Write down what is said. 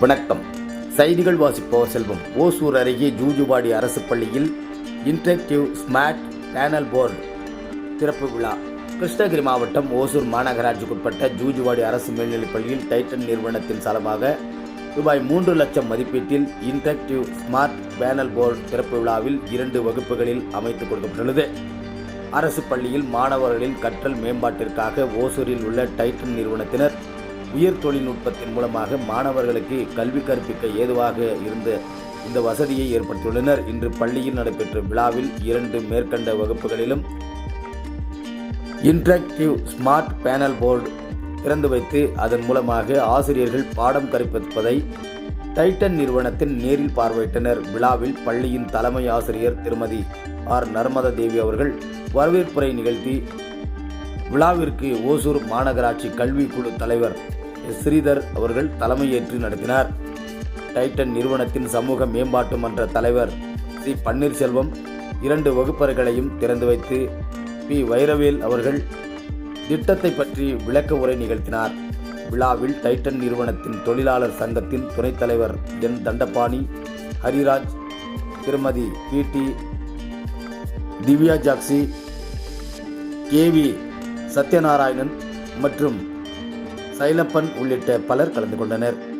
வணக்கம். செய்திகள் வாசிப்பவர் செல்வம். ஓசூர் அருகே ஜூஜுவாடி அரசு பள்ளியில் இன்டராக்டிவ் ஸ்மார்ட் பேனல் போர்டு திறப்பு விழா. கிருஷ்ணகிரி மாவட்டம் ஓசூர் மாநகராட்சிக்குட்பட்ட ஜூஜுவாடி அரசு மேல்நிலைப் பள்ளியில் டைட்டன் நிறுவனத்தின் சார்பாக ரூபாய் மூன்று லட்சம் மதிப்பீட்டில் இன்டராக்டிவ் ஸ்மார்ட் பேனல் போர்டு திறப்பு விழாவில் இரண்டு வகுப்புகளில் அமைத்துக் கொடுக்கப்பட்டுள்ளது. அரசு பள்ளியில் மாணவர்களின் கற்றல் மேம்பாட்டிற்காக ஓசூரில் உள்ள டைட்டன் நிறுவனத்தினர் உயர் தொழில்நுட்பத்தின் மூலமாக மாணவர்களுக்கு கல்வி கற்பிக்க ஏதுவாக இருந்த இந்த வசதியை ஏற்படுத்தியுள்ளனர். இன்று பள்ளியில் நடைபெற்ற விழாவில் இரண்டு மேற்கண்ட வகுப்புகளிலும் இன்டராக்டிவ் ஸ்மார்ட் பேனல் போர்டு திறந்து வைத்து அதன் மூலமாக ஆசிரியர்கள் பாடம் கற்பிப்பதை டைட்டன் நிறுவனத்தின் நேரில் பார்வையிட்டனர். விழாவில் பள்ளியின் தலைமை ஆசிரியர் திருமதி ஆர். நர்மதா தேவி அவர்கள் வரவேற்புரை நிகழ்த்தி விழாவிற்கு ஓசூர் மாநகராட்சி கல்விக்குழு தலைவர் எஸ். ஸ்ரீதர் அவர்கள் தலைமையேற்று நடத்தினார். டைட்டன் நிறுவனத்தின் சமூக மேம்பாட்டு மன்ற தலைவர் சி. பன்னீர்செல்வம் இரண்டு வகுப்பறைகளையும் திறந்து வைத்து பி. வைரவேல் அவர்கள் திட்டத்தை பற்றி விளக்க உரை நிகழ்த்தினார். விழாவில் டைட்டன் நிறுவனத்தின் தொழிலாளர் சங்கத்தின் துணைத் தலைவர் என். தண்டபாணி ஹரிராஜ் திருமதி பி. டி. திவ்யா ஜாக்சி கேவி சத்யநாராயணன் மற்றும் சைலப்பன் உள்ளிட்ட பலர் கலந்து கொண்டனர்.